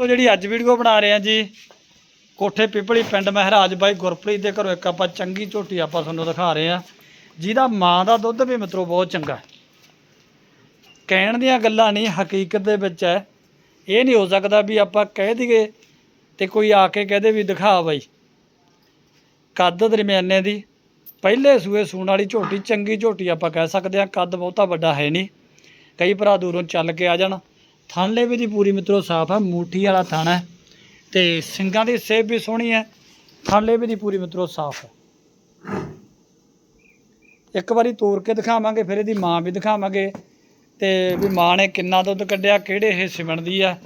ਦੋਸਤੋ ਜਿਹੜੀ ਅੱਜ ਵੀਡੀਓ ਬਣਾ ਰਹੇ ਆ ਜੀ, ਕੋਠੇ ਪਿਪਲੀ ਪਿੰਡ ਮਹਾਰਾਜ ਬਾਈ ਗੁਰਪ੍ਰੀਤ ਦੇ ਘਰੋਂ ਇੱਕ ਆਪਾਂ ਚੰਗੀ ਝੋਟੀ ਆਪਾਂ ਤੁਹਾਨੂੰ ਦਿਖਾ ਰਹੇ ਆ। ਜਿਹਦਾ ਮਾਂ ਦਾ ਦੁੱਧ ਵੀ ਮਿੱਤਰੋ ਬਹੁਤ ਚੰਗਾ। ਕਹਿਣ ਦੀਆਂ ਗੱਲਾਂ ਨਹੀਂ, ਹਕੀਕਤ ਦੇ ਵਿੱਚ ਹੈ। ਇਹ ਨਹੀਂ ਹੋ ਸਕਦਾ ਵੀ ਆਪਾਂ ਕਹਿ ਦਈਏ ਤੇ ਕੋਈ ਆ ਕੇ ਕਹਦੇ ਵੀ ਦਿਖਾ ਬਾਈ। ਕੱਦ ਦਰਮਿਆਨੇ ਦੀ, ਪਹਿਲੇ ਸੂਏ ਸੂਣ ਵਾਲੀ ਝੋਟੀ, ਚੰਗੀ ਝੋਟੀ ਆਪਾਂ ਕਹਿ ਸਕਦੇ ਹਾਂ ਕੱਦ ਬਹੁਤਾ ਵੱਡਾ ਹੈ ਨਹੀਂ। ਕਈ ਭਰਾ ਦੂਰੋਂ ਚੱਲ ਕੇ ਆ ਜਾਣ। ਥਾਂਲੇ ਵੀ ਦੀ ਪੂਰੀ ਮਿੱਤਰੋ ਸਾਫ਼ ਹੈ ਮੂਠੀ ਵਾਲਾ ਥਾਣਾ ਹੈ ਤੇ ਸਿੰਗਾਂ ਦੀ ਸੇਬ ਵੀ ਸੋਹਣੀ ਹੈ ਥਾਂਲੇ ਵੀ ਦੀ ਪੂਰੀ ਮਿੱਤਰੋ ਸਾਫ਼ ਹੈ ਇੱਕ ਵਾਰੀ ਤੋੜ ਕੇ ਦਿਖਾਵਾਂਗੇ, ਫਿਰ ਇਹਦੀ ਮਾਂ ਵੀ ਦਿਖਾਵਾਂਗੇ ਤੇ ਵੀ ਮਾਂ ਨੇ ਕਿੰਨਾ ਦੁੱਧ ਕੱਢਿਆ, ਕਿਹੜੇ ਹਿੱਸੇ ਬਣਦੀ ਆ।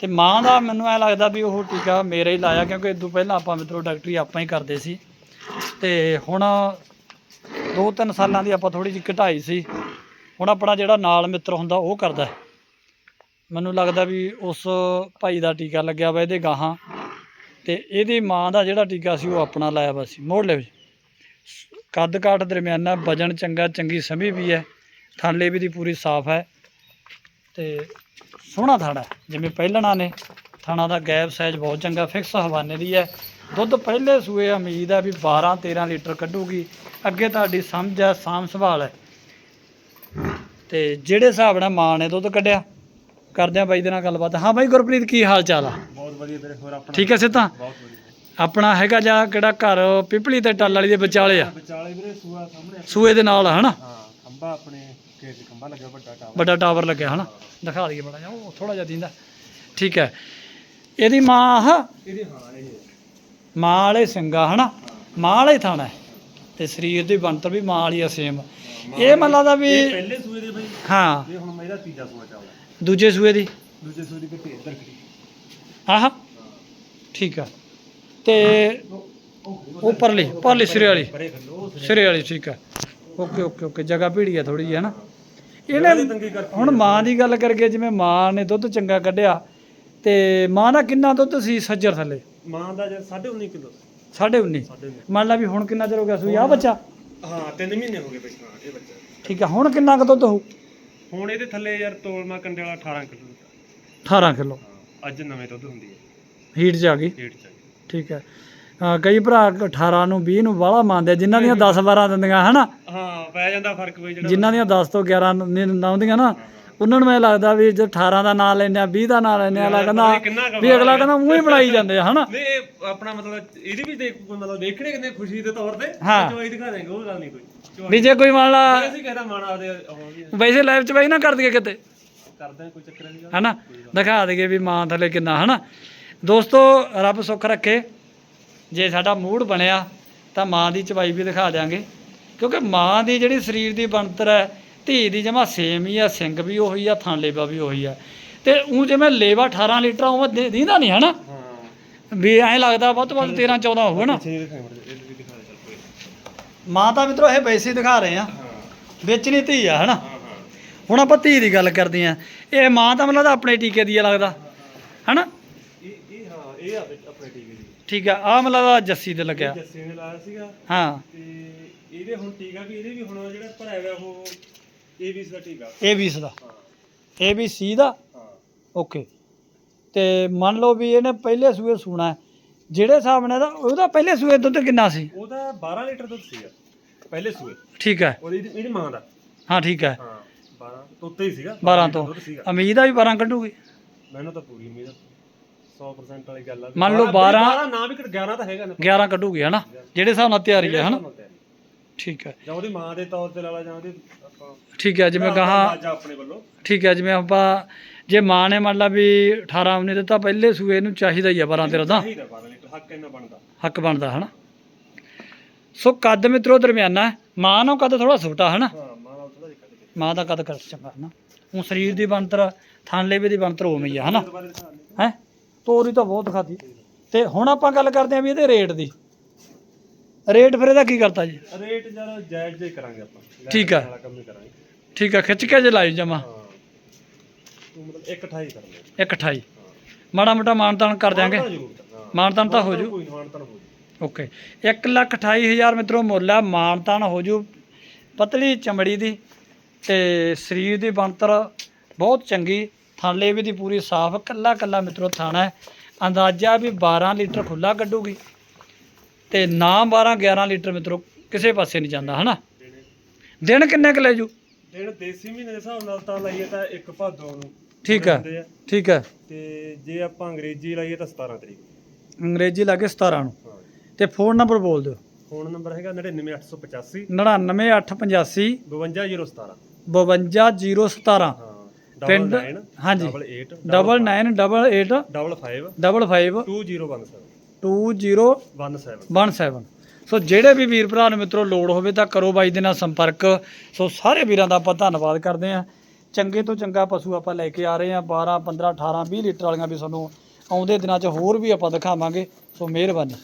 ਤੇ ਮਾਂ ਦਾ ਮੈਨੂੰ ਐ ਲੱਗਦਾ ਵੀ ਉਹ ਟੀਕਾ ਮੇਰਾ ਹੀ ਲਾਇਆ, ਕਿਉਂਕਿ ਇਦੋਂ ਪਹਿਲਾਂ ਆਪਾਂ ਮਿੱਤਰੋ ਡਾਕਟਰੀ ਆਪਾਂ ਹੀ ਕਰਦੇ ਸੀ। ਤੇ ਹੁਣ ਦੋ ਤਿੰਨ ਸਾਲਾਂ ਦੀ ਆਪਾਂ ਥੋੜੀ ਜਿਹੀ ਘਟਾਈ ਸੀ। ਹੁਣ ਆਪਣਾ ਜਿਹੜਾ ਨਾਲ ਮਿੱਤਰ ਹੁੰਦਾ, ਉਹ ਕਰਦਾ। ਮੈਨੂੰ ਲੱਗਦਾ ਵੀ ਉਸ ਭਾਈ ਦਾ ਟੀਕਾ ਲੱਗਿਆ ਵਾ ਇਹਦੇ ਗਾਹਾਂ ਤੇ ਇਹਦੀ ਮਾਂ ਦਾ ਜਿਹੜਾ ਟੀਕਾ ਸੀ ਉਹ ਆਪਣਾ ਲਾਇਆ ਵਾ ਸੀ। ਮੋੜ ਲਿਓ ਜੀ। ਕੱਦ ਕਾਠ ਦਰਮਿਆਨਾ ਵਜਨ ਚੰਗਾ, ਚੰਗੀ ਸਮੀ ਵੀ ਹੈ। ਥਾਲੇ ਵੀ ਦੀ ਪੂਰੀ ਸਾਫ਼ ਹੈ। ਤੇ ਸੋਹਣਾ ਥਾਣਾ ਜਿਵੇਂ ਪਹਿਲਣਾ ਨੇ, ਥਾਣਾ ਦਾ ਗੈਪ ਸਾਈਜ਼ ਬਹੁਤ ਚੰਗਾ ਫਿਕਸ ਹਵਾਨੇ ਦੀ ਹੈ। ਦੁੱਧ ਪਹਿਲੇ ਸੂਏ ਉਮੀਦ ਹੈ ਵੀ 12 13 ਲੀਟਰ ਕੱਢੂਗੀ। ਅੱਗੇ ਤੁਹਾਡੀ ਸਮਝ ਹੈ, ਸਾਂਭ ਸੰਭਾਲ ਹੈ। ਤੇ ਜਿਹੜੇ ਹਿਸਾਬ ਨਾਲ ਮਾਂ ਨੇ ਦੁੱਧ ਕੱਢਿਆ ਕਰਦੇ ਆ ਬਾਈ ਦੇ ਨਾਲ ਗੱਲਬਾਤ। ਹਾਂ ਬਾਈ ਗੁਰਪ੍ਰੀਤ ਕੀ ਹਾਲ ਚਾਲ ਆ? ਬਹੁਤ ਵਧੀਆ ਵੀਰੇ ਹੋਰ ਆਪਣਾ ਠੀਕ ਹੈ ਸਿੱਧਾ? ਬਹੁਤ ਵਧੀਆ। ਆਪਣਾ ਹੈਗਾ ਜਾਂ ਕਿਹੜਾ ਘਰ ਪਿਪਲੀ ਤੇ ਟੱਲ ਵਾਲੀ ਦੇ ਵਿਚਾਲੇ ਆ? ਵਿਚਾਲੇ ਵੀਰੇ ਸੂਆ ਸਾਹਮਣੇ ਆ। ਸੂਏ ਦੇ ਨਾਲ ਆ ਹਨਾ? ਹਾਂ ਖੰਭਾ ਆਪਣੇ ਖੇਤ ਦੇ ਖੰਭਾ ਲੱਗਿਆ ਵੱਡਾ ਟਾਵਰ। ਵੱਡਾ ਟਾਵਰ ਲੱਗਿਆ ਹਨਾ? ਦਿਖਾ ਦਈਏ ਬੜਾ ਜਿਹਾ ਉਹ ਥੋੜਾ ਜਿਹਾ ਦਿੰਦਾ। ਠੀਕ ਹੈ। ਇਹਦੀ ਮਾਂ ਆ ਇਹਦੇ ਹਾਂ ਇਹ। ਮਾਂ ਵਾਲੇ ਸਿੰਗਾ ਹਨਾ? ਮਾਂ ਵਾਲੇ ਥਾਣਾ ਹੈ। ਤੇ ਸਰੀਰ ਦੀ ਬਣਤਰ ਵੀ ਮਾਂ ਵਾਲੀ ਆ ਸੇਮ ਇਹ ਮਨ ਲੱਗਦਾ ਵੀ ਪਹਿਲੇ ਸੂਏ ਦੇ ਬਈ। ਹਾਂ। ਇਹ ਹੁਣ ਮੇਰਾ ਤੀਜਾ ਸੂਆ ਚੱਲਦਾ। ਦੂਜੇ ਸੂਏ ਦੀ? ਦੂਜੇ ਸੂਏ ਦੀ ਕਿਤੇ ਇੱਧਰ ਖੜੀ। ਆਹ ਠੀਕ ਆ। ਤੇ ਉਹ ਪਰਲੀ ਪਰਲੀ ਸਿਰੇ ਵਾਲੀ। ਸਿਰੇ ਵਾਲੀ ਠੀਕ ਆ। Okay okay okay. ਜਗ੍ਹਾ ਭੀੜੀ ਆ ਥੋੜੀ ਜਿਹੀ ਹਨਾ ਇਹਨੇ ਹੁਣ ਮਾਂ ਦੀ ਗੱਲ ਕਰਕੇ ਜਿਵੇਂ ਮਾਂ ਨੇ ਦੁੱਧ ਚੰਗਾ ਕੱਢਿਆ ਤੇ ਮਾਂ ਦਾ ਕਿੰਨਾ ਦੁੱਧ ਸੀ ਸੱਜਰ ਥੱਲੇ? ਮਾਂ ਦਾ ਜੇ 19.5 ਕਿਲੋ 19.5 19 ਮੰਨ ਲਾ ਵੀ ਹੁਣ ਕਿੰਨਾ ਚਿਰ ਹੋ ਗਿਆ ਸੂਈ ਆ ਬੱਚਾ? ਹਾਂ 3 ਮਹੀਨੇ ਹੋ ਗਏ ਬਈ ਹਾਂ ਇਹ ਬੱਚਾ। ਠੀਕ ਆ ਹੁਣ ਕਿੰਨਾ ਕੁ ਦੁੱਧ ਹੋਊ? ਹੁਣ ਇਹਦੇ ਥੱਲੇ ਯਾਰ ਤੋਲਮਾ ਕੰਡੇ ਵਾਲਾ 18 ਕਿਲੋ 18 ਕਿਲੋ? ਅੱਜ ਨਵੇਂ ਦੁੱਧ ਹੁੰਦੀ ਹੈ। ਹੀਟ ਚ ਆ ਗਈ? ਢੇੜ ਚ ਠੀਕ ਹੈ। ਅਹ ਕਈ ਭਰਾ 18 ਨੂੰ 20 ਨੂੰ ਵਾਲਾ ਮੰਨਦੇ ਆ, ਜਿਨ੍ਹਾਂ ਦੀਆਂ 10 12 ਦਿੰਦੀਆਂ ਹਨਾ? ਹਾਂ ਪੈ ਜਾਂਦਾ ਫ਼ਰਕ ਬਈ ਜਿਹੜਾ ਜਿਨ੍ਹਾਂ ਦੀਆਂ 10 ਤੋਂ 11 ਨ- ਆਉਂਦੀਆਂ ਨਾ ਉਹਨਾਂ ਨੂੰ ਐ ਲੱਗਦਾ ਵੀ ਜੇ 18 ਦਾ ਨਾਂ ਲੈਂਦੇ ਆ 20 ਦਾ ਨਾਂ ਲੈਂਦੇ ਆ ਕੁ ਵੀ ਅਗਲਾ ਕਹਿੰਦਾ ਮੂੰਹ ਹੀ ਬਣਾਈ ਜਾਂਦੇ ਆ ਹਨਾ? ਨਹੀਂ ਇਹ ਆਪਣਾ ਮਤਲਬ ਇਹਦੀ ਵੀ ਦੇਖ ਮਤਲਬ ਦੇਖਣੇ ਕਿੰਨੇ ਖੁਸ਼ੀ ਦੇ ਤੌਰ ਤੇ। ਚੋਈ ਦਿਖਾ ਦੇਂਗੇ ਉਹ ਗੱਲ ਨਹੀਂ ਕੋਈ। ਵੀ ਜੇ ਕੋਈ ਮੰਨ ਲਾ ਅਸੀਂ ਕਹਿੰਦਾ ਮਾਣਾ ਆਪਦੇ ਆਉਂਦੀ ਵੈਸੇ ਲਾਈਵ ਚ ਬਈ ਨਾ ਕਰ ਦਈਏ ਕਿਤੇ। ਕਰਦੇ ਕੋਈ ਚੱਕਰ ਨਹੀਂ ਹਨਾ? ਦਿਖਾ ਦਈਏ ਵੀ ਮਾਂ ਥੱਲੇ ਕਿੰਨਾ ਹਨਾ? ਦੋਸਤੋ ਰੱਬ ਸੁੱਖ ਰੱਖੇ। ਜੇ ਸਾਡਾ ਮੂਡ ਬਣਿਆ ਤਾਂ ਮਾਂ ਦੀ ਚਵਾਈ ਵੀ ਦਿਖਾ ਦਿਆਂਗੇ। ਕਿਉਂਕਿ ਮਾਂ ਦੀ ਜਿਹੜੀ ਸਰੀਰ ਦੀ ਬਣਤਰ ਹੈ ਧੀ ਦੀ ਜਮਾ ਸੇਮ ਹੀ ਆ ਸਿੰਘ ਵੀ ਉਹੀ ਆ ਥਣ ਲੇਵਾ ਵੀ ਉਹੀ ਆ। ਤੇ ਉਹ ਜਿਵੇਂ ਲੇਵਾ 18 ਲੀਟਰ ਉਹ ਦੇ ਦੀਂਦਾ ਨਹੀਂ ਹਨਾ? ਵੀ ਐਂ ਲੱਗਦਾ ਵੱਧ ਤੋਂ ਵੱਧ 13 14 ਹੋਊ ਨਾ ਪਿੱਛੇ ਦਿਖਾਈ ਮੜ ਇਹ ਵੀ ਦਿਖਾ ਦੇ ਚੱਲ ਕੋਈ ਮਾਂ ਤਾਂ ਮਿੱਤਰੋ ਇਹ ਵੈਸੇ ਦਿਖਾ ਰਹੇ ਆ। ਵੇਚਣੀ ਧੀ ਆ ਹਨਾ? ਹੁਣ ਆਪਾਂ ਧੀ ਦੀ ਗੱਲ ਕਰਦੇ ਆ। ਇਹ ਮਾਂ ਤਾਂ ਮੈਨੂੰ ਆਪਣੇ ਟੀਕੇ ਦੀ ਆ ਲੱਗਦਾ ਹਨਾ? ਇਹ ਹਾਂ ਇਹ ਆਪਣੇ ਟੀਕੇ ਦੀ। ਠੀਕ ਆ ਆ ਲੱਗਦਾ ਜੱਸੀ ਤੇ ਲੱਗਿਆ। ਜੱਸੇ ਨੇ ਲਾਇਆ ਸੀਗਾ। ਹਾਂ। ਤੇ ਇਹਦੇ ਹੁਣ ਟੀਕਾ ਵੀ ਇਹਦੇ ਵੀ ਹੁਣ ਜਿਹੜਾ ਹੋਇਆ ਉਹ ਇਹ ਵੀ ਇਹ ਇਸ ਦਾ ਹਾਂ ਇਹ ਵੀ ਸੀ ਦਾ। ਹਾਂ। ਓਕੇ ਤੇ ਮੰਨ ਲਓ ਵੀ ਇਹਨੇ ਪਹਿਲੇ ਸੂਏ ਸੂਣਾ ਹੈ। ਜਿਹੜੇ ਹਿਸਾਬ ਨਾਲ ਇਹਦਾ ਉਹਦਾ ਪਹਿਲੇ ਸੂਏ ਦੁੱਧ ਕਿੰਨਾ ਸੀ? ਉਹਦਾ 12 ਲੀਟਰ ਦੁੱਧ ਸੀਗਾ ਪਹਿਲੇ ਸੂਏ। ਠੀਕ ਹੈ। ਉਹਦੀ ਇਹਦੀ ਮਾਂ ਦਾ। ਹਾਂ ਠੀਕ ਹੈ। ਹਾਂ 12 ਤੋਂ ਉੱਤੇ ਹੀ ਸੀਗਾ 12 ਲੀਟਰ ਤੋਂ। ਦੁੱਧ ਸੀਗਾ। ਉਮੀਦ ਆ ਵੀ 12 ਕੱਢੂਗੀ। ਮੈਨੂੰ ਤਾਂ ਪੂਰੀ ਉਮੀਦ ਆ। 100% ਵਾਲੀ ਗੱਲ ਆ। ਮੰਨ ਲਓ 12 ਨਾ ਵੀ 11 ਤਾਂ ਹੈਗਾ ਨਾ। 11 ਕੱਢੂਗੀ ਹਨਾ? ਜਿਹੜੇ ਹਿਸਾਬ ਨਾਲ ਤਿਆਰੀ ਹੈ ਹਨਾ? ਠੀਕ ਹੈ। ਜਾਂ ਉਹਦੀ ਮਾਂ ਦੇ ਤੌਰ ਤੇ ਲਾ ਲਾ ਜਾਂ ਉਹਦੇ ਆਪਾਂ ਠੀਕ ਹੈ ਜਿਵੇਂ ਗਾਹਾਂ ਆਪਣੇ ਵੱਲੋਂ। ਠੀਕ ਹੈ ਜਿਵੇਂ ਆਪਾਂ ਜੇ ਮਾਂ ਨੇ ਮੰਨ ਲਾ ਵੀ 18 19 ਦਿੱਤਾ ਪਹਿਲੇ ਸੂਏ ਨੂੰ ਚਾਹੀਦਾ ਹੀ ਆ 12 13 ਦਾ। ਚਾਹੀਦਾ 12 ਲੀਟਰ ਹੱਕ ਬਣਦਾ। ਹੱਕ ਬਣਦਾ ਹਨਾ? ਸੋ ਕੱਦ ਮਿੱਤਰੋ ਦਰਮਿਆਨਾ। ਮਾਂ ਨੂੰ ਕੱਦ ਥੋੜਾ ਛੋਟਾ ਹਨਾ? ਹਾਂ ਮਾਂ ਨਾਲ ਥੋੜਾ ਜਿਹਾ ਕੱਢ ਕੇ ਮਾਂ ਦਾ ਕੱਦ ਕਰ ਚੰਗਾ ਹਨਾ? ਉਹ ਸਰੀਰ ਦੀ ਬਣਤਰ ਥਾਂਲੇ ਵੀ ਦੀ ਬਣਤਰ ਉਵੇਂ ਹੀ ਆ ਹਨਾ? ਹੈ? ਤੋਰੀ ਤਾਂ ਬਹੁਤ ਖਾਦੀ ਤੇ ਹੁਣ ਆਪਾਂ ਗੱਲ ਕਰਦੇ ਆਂ ਵੀ ਇਹਦੇ ਰੇਟ ਦੀ। ਰੇਟ ਫਿਰ ਇਹਦਾ ਕੀ ਕਰਤਾ ਜੀ? ਰੇਟ ਜਰਾ ਜਾਇਜ਼ ਹੀ ਕਰਾਂਗੇ ਆਪਾਂ। ਠੀਕ ਆ। ਵਾਲਾ ਕੰਮ ਹੀ ਕਰਾਂਗੇ। ਠੀਕ ਆ ਖਿੱਚ ਕੇ ਜੇ ਲਾਈ ਜਮਾ। ਹਾਂ। ਤੂੰ ਮਤਲਬ 128 ਕਰ ਲੈ। 128 ਮਾੜਾ ਮੋਟਾ ਮਾਨਤਾਨ ਕਰ ਦਿਆਂਗੇ। ਮਾਨਤਾਨ ਤਾਂ ਹੋ ਜੂ। ਕੋਈ ਮਾਨਤਾਨ ਹੋ ਜੂ। ਓਕੇ। 128000 ਮਿੱਤਰੋ ਮੁੱਲ ਆ। ਮਾਨਤਾਨ ਹੋ ਜੂ ਪਤਲੀ ਚਮੜੀ ਦੀ ਤੇ ਸਰੀਰ ਦੀ ਬਣਤਰ ਬਹੁਤ ਚੰਗੀ। ਥਾਲੇ ਵੀ ਦੀ ਪੂਰੀ ਸਾਫ਼। ਕੱਲਾ ਕੱਲਾ ਮਿੱਤਰੋ ਥਾਣਾ ਹੈ। ਅੰਦਾਜ਼ਾ ਵੀ 12 ਲੀਟਰ ਖੁੱਲਾ ਕੱਢੂਗੀ। ਤੇ ਨਾ 12 11 ਲੀਟਰ ਮਿੱਤਰੋ ਕਿਸੇ ਪਾਸੇ ਨਹੀਂ ਜਾਂਦਾ ਹਨਾ? ਦਿਨ ਕਿੰਨੇ ਕੁ ਲੈ ਜੂ? ਦਿਨ ਦੇਸੀ ਮਹੀਨੇ ਦੇ ਹਿਸਾਬ ਨਾਲ ਤਾਂ ਲਾਈਏ ਤਾਂ ਇੱਕ ਭਾਦੋ ਨੂੰ ਠੀਕ ਹੈ। ਠੀਕ ਹੈ। ਤੇ ਜੇ ਆਪਾਂ ਅੰਗਰੇਜ਼ੀ ਲਾਈਏ ਤਾਂ 17 ਤਰੀਕ ਅੰਗਰੇਜ਼ੀ ਲਾ ਕੇ 17 ਨੂੰ। ਹਾਂ। ਤੇ ਫੋਨ ਨੰਬਰ ਬੋਲ ਦਿਓ। ਫੋਨ ਨੰਬਰ ਹੈਗਾ 99885 99885 52017 52017 ਹਾਂ ਪਿੰਡ- ਹਾਂਜੀ। 88 ਡਬਲ 9 ਡਬਲ 8 ਡਬਲ 5 ਡਬਲ 5 2017 2017 17 ਸੋ ਜਿਹੜੇ ਵੀ ਵੀਰ ਭਰਾ ਨੂੰ ਮਿੱਤਰੋ ਲੋੜ ਹੋਵੇ ਤਾਂ ਕਰੋ ਬਾਈ ਦੇ ਨਾਲ ਸੰਪਰਕ। ਸੋ ਸਾਰੇ ਵੀਰਾਂ ਦਾ ਆਪਾਂ ਧੰਨਵਾਦ ਕਰਦੇ ਹਾਂ। ਚੰਗੇ ਤੋਂ ਚੰਗਾ ਪਸ਼ੂ ਆਪਾਂ ਲੈ ਕੇ ਆ ਰਹੇ ਹਾਂ। 12 15 18 20 ਲੀਟਰ ਵਾਲੀਆਂ ਵੀ ਤੁਹਾਨੂੰ ਆਉਂਦੇ ਦਿਨਾਂ 'ਚ ਹੋਰ ਵੀ ਆਪਾਂ ਦਿਖਾਵਾਂਗੇ। ਸੋ ਮਿਹਰਬਾਨੀ।